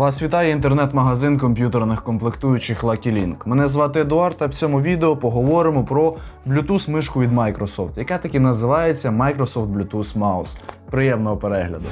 Вас вітає інтернет-магазин комп'ютерних комплектуючих Lucky Link. Мене звати Едуард, та в цьому відео поговоримо про Bluetooth мишку від Microsoft, яка таки називається Microsoft Bluetooth Mouse. Приємного перегляду.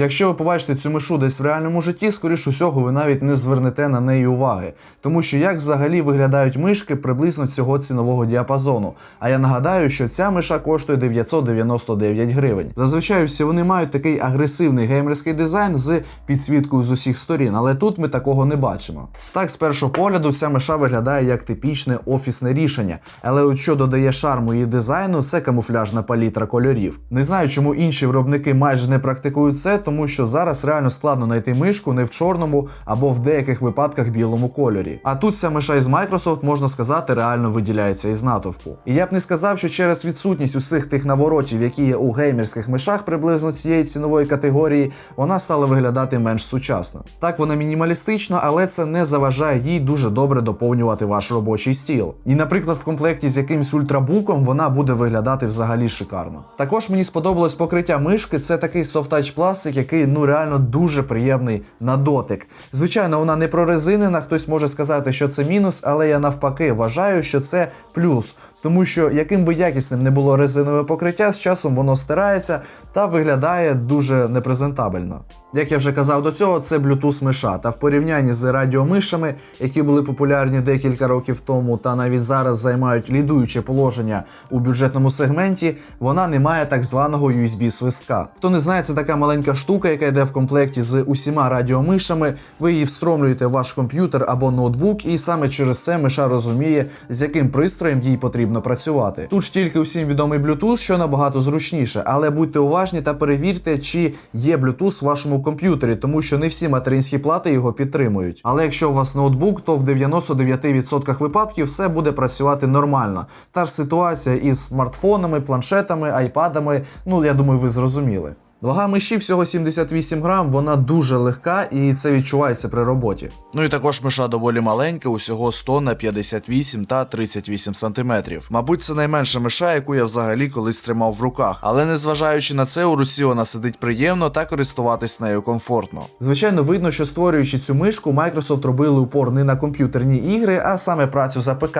Якщо ви побачите цю мишу десь в реальному житті, скоріш усього, ви навіть не звернете на неї уваги. Тому що як взагалі виглядають мишки приблизно цього цінового діапазону. А я нагадаю, що ця миша коштує 999 гривень. Зазвичай всі вони мають такий агресивний геймерський дизайн з підсвіткою з усіх сторін, але тут ми такого не бачимо. Так, з першого погляду, ця миша виглядає як типічне офісне рішення, але от що додає шарму її дизайну, це камуфляжна палітра кольорів. Не знаю, чому інші виробники майже не практикують це, тому що зараз реально складно знайти мишку не в чорному або в деяких випадках білому кольорі. А тут ця миша із Microsoft, можна сказати, реально виділяється із натовпу. І я б не сказав, що через відсутність усіх тих наворотів, які є у геймерських мишах приблизно цієї цінової категорії, вона стала виглядати менш сучасно. Так, вона мінімалістична, але це не заважає їй дуже добре доповнювати ваш робочий стіл. І, наприклад, в комплекті з якимсь ультрабуком вона буде виглядати взагалі шикарно. Також мені сподобалось покриття мишки. Це такий софтач пластик, який ну реально дуже приємний на дотик. Звичайно, вона не прорезинена, хтось може сказати, що це мінус, але я навпаки вважаю, що це плюс. Тому що яким би якісним не було резинове покриття, з часом воно стирається та виглядає дуже непрезентабельно. Як я вже казав до цього, це Bluetooth миша. Та в порівнянні з радіомишами, які були популярні декілька років тому, та навіть зараз займають лідуюче положення у бюджетному сегменті, вона не має так званого USB-свистка. Хто не знає, це така маленька штука, яка йде в комплекті з усіма радіомишами. Ви її встромлюєте в ваш комп'ютер або ноутбук, і саме через це миша розуміє, з яким пристроєм їй потрібно працювати. Тут ж тільки усім відомий Bluetooth, що набагато зручніше, але будьте уважні та перевірте, чи є Bluetooth в вашому комп'ютері, тому що не всі материнські плати його підтримують. Але якщо у вас ноутбук, то в 99% випадків все буде працювати нормально. Та ж ситуація із смартфонами, планшетами, айпадами. Ну я думаю, ви зрозуміли. Вага миші всього 78 грам, вона дуже легка і це відчувається при роботі. Ну і також миша доволі маленька, усього 100 на 58 та 38 сантиметрів. Мабуть, це найменша миша, яку я взагалі колись тримав в руках. Але незважаючи на це, у руці вона сидить приємно та користуватись нею комфортно. Звичайно, видно, що створюючи цю мишку, Microsoft робили упор не на комп'ютерні ігри, а саме працю за ПК.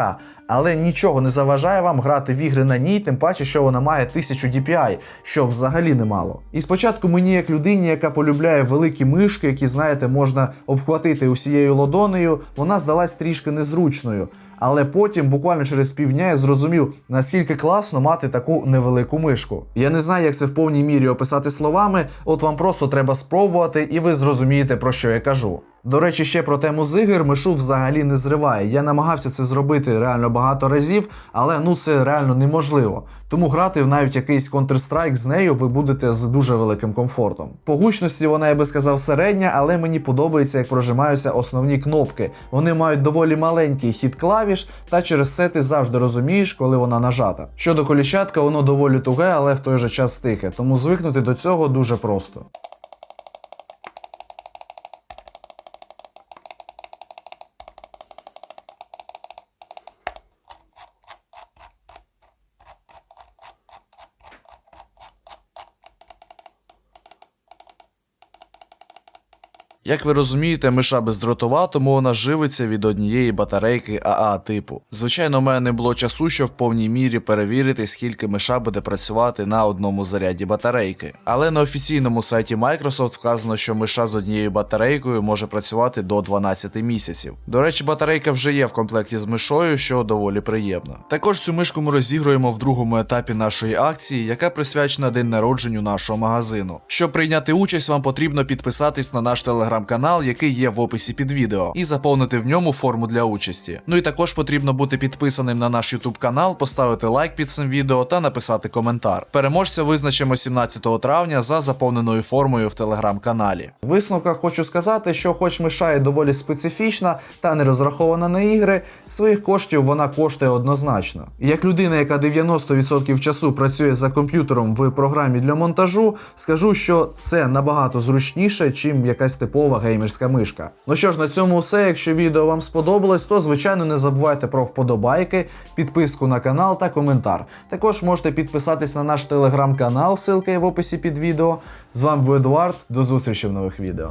Але нічого не заважає вам грати в ігри на ній, тим паче, що вона має 1000 DPI, що взагалі немало. І спочатку мені, як людині, яка полюбляє великі мишки, які, знаєте, можна обхватити усією лодонею, вона здалась трішки незручною. Але потім, буквально через півдня, я зрозумів, наскільки класно мати таку невелику мишку. Я не знаю, як це в повній мірі описати словами, от вам просто треба спробувати, і ви зрозумієте, про що я кажу. До речі, ще про тему з ігор мишу взагалі не зриває. Я намагався це зробити реально багато разів, але ну це реально неможливо. Тому грати в навіть якийсь Counter-Strike з нею ви будете з дуже великим комфортом. По гучності вона, я би сказав, середня, але мені подобається, як прожимаються основні кнопки. Вони мають доволі маленький хід клавіш, та через це ти завжди розумієш, коли вона нажата. Щодо коліщатка, воно доволі туге, але в той же час тихе, тому звикнути до цього дуже просто. Як ви розумієте, миша бездротова, тому вона живиться від однієї батарейки АА типу. Звичайно, у мене не було часу, щоб в повній мірі перевірити, скільки миша буде працювати на одному заряді батарейки. Але на офіційному сайті Microsoft вказано, що миша з однією батарейкою може працювати до 12 місяців. До речі, батарейка вже є в комплекті з мишою, що доволі приємно. Також цю мишку ми розігруємо в другому етапі нашої акції, яка присвячена день народженню нашого магазину. Щоб прийняти участь, вам потрібно підписатись на наш телеграм телеграм-канал, який є в описі під відео, і заповнити в ньому форму для участі. Ну і також потрібно бути підписаним на наш YouTube канал, поставити лайк під цим відео та написати коментар. Переможця визначимо 17 травня за заповненою формою в телеграм-каналі. В висновках хочу сказати, що, хоч миша є доволі специфічна та не розрахована на ігри, своїх коштів вона коштує однозначно. Як людина, яка 90% часу працює за комп'ютером в програмі для монтажу, скажу, що це набагато зручніше, чим якась типова геймерська мишка. Ну що ж, на цьому все. Якщо відео вам сподобалось, то звичайно не забувайте про вподобайки, підписку на канал та коментар. Також можете підписатись на наш телеграм-канал, ссылка є в описі під відео. З вами був Едуард. До зустрічі в нових відео.